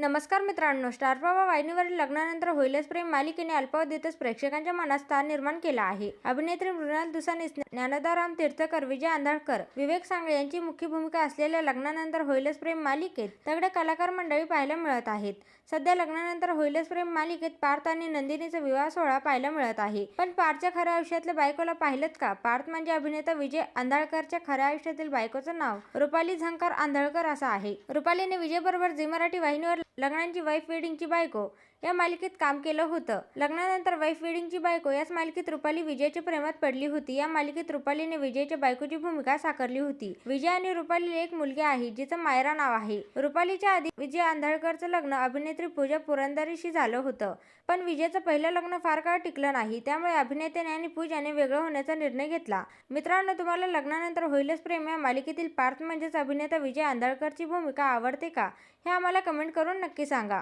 नमस्कार मित्रांनो स्टार प्रभा वाहिनीवरील लग्नानंतर होईलच प्रेम मालिकेने अल्पावधीतच प्रेक्षकांच्या मनात स्थान निर्माण केला आहे. अभिनेत्री मृणाल दुसानीस ज्ञानदाराम तीर्थकर विजय आंधळकर विवेक सांगळे यांची मुख्य भूमिका असलेल्या लग्नानंतर होईलच प्रेम मालिकेत तगडे कलाकार मंडळी पाहायला मिळत आहेत. सध्या लग्नानंतर होईलच प्रेम मालिकेत पार्थ आणि नंदिनीचा विवाह सोहळा पाहायला मिळत आहे. पण पार्थच्या खऱ्या आयुष्यातल्या बायकोला पाहिलं का? पार्थ म्हणजे अभिनेता विजय आंधळकरच्या खऱ्या आयुष्यातील बायकोचं नाव रुपाली झंकर आंधळकर असं आहे. रुपालीने विजय बरोबर झी मराठी वाहिनीवर लग्नांची वाईफ वेडिंगची बायको या मालिकेत काम केलं होतं. लग्नानंतर वाईफ वेडिंगची बायको याच मालिकेत रुपाली विजयच्या प्रेमात पडली होती. या मालिकेत रुपालीने विजयच्या बायकोची भूमिका साकारली होती. विजय आणि रुपालीला एक मुलगी आहे जिचं मायरा नाव आहे. रुपालीच्या आधी विजय आंधळकरचं लग्न अभिनेत्री पूजा पुरंदरीशी झालं होतं. पण विजयचं पहिलं लग्न फार काळ टिकलं नाही. त्यामुळे अभिनेत्याने आणि पूजाने वेगळं होण्याचा निर्णय घेतला. मित्रांनो तुम्हाला लग्नानंतर होईलच प्रेम या मालिकेतील पार्थ म्हणजेच अभिनेता विजय आंधळकरची भूमिका आवडते का? हे आम्हाला कमेंट करून नक्की सांगा.